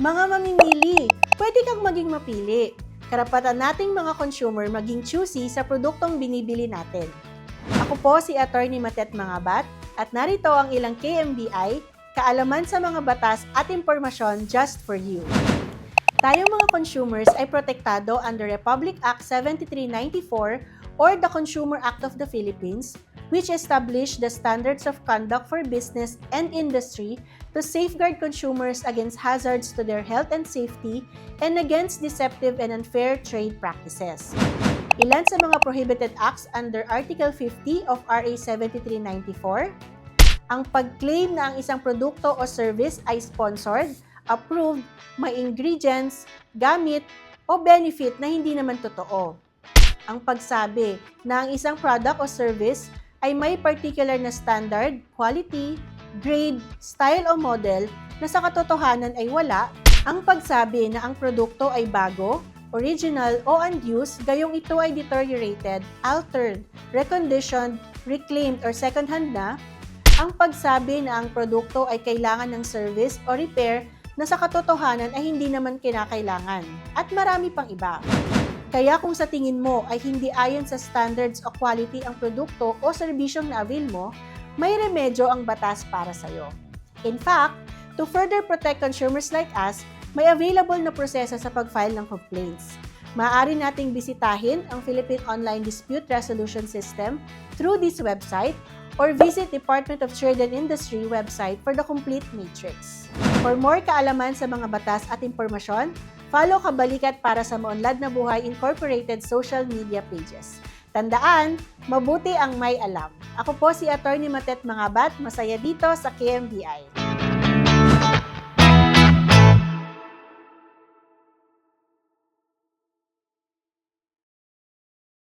Mga mamimili, pwede kang maging mapili. Karapatan nating mga consumer maging choosy sa produktong binibili natin. Ako po si Attorney Matet Mangabat at narito ang ilang KMBI, kaalaman sa mga batas at impormasyon just for you. Tayong mga consumers ay protektado under Republic Act 7394 or the Consumer Act of the Philippines, which established the standards of conduct for business and industry to safeguard consumers against hazards to their health and safety and against deceptive and unfair trade practices. Ilan sa mga prohibited acts under Article 50 of RA 7394 ang pag-claim na ang isang produkto o service ay sponsored, approved, may ingredients, gamit, o benefit na hindi naman totoo. Ang pagsabi na ang isang product o service ay may particular na standard, quality, grade, style o model na sa katotohanan ay wala, ang pagsabi na ang produkto ay bago, original o unused, gayong ito ay deteriorated, altered, reconditioned, reclaimed or second-hand na, ang pagsabi na ang produkto ay kailangan ng service o repair na sa katotohanan ay hindi naman kinakailangan, at marami pang iba. Kaya kung sa tingin mo ay hindi ayon sa standards o quality ang produkto o serbisyong na-avail mo, may remedyo ang batas para sa'yo. In fact, to further protect consumers like us, may available na proseso sa pag-file ng complaints. Maaari nating bisitahin ang Philippine Online Dispute Resolution System through this website or visit Department of Trade and Industry website for the complete matrix. For more kaalaman sa mga batas at impormasyon, follow Kabalikat para sa Maunlad na Buhay Incorporated social media pages. Tandaan, mabuti ang may alam. Ako po si Attorney Matet Mangabat, masaya dito sa KMBI.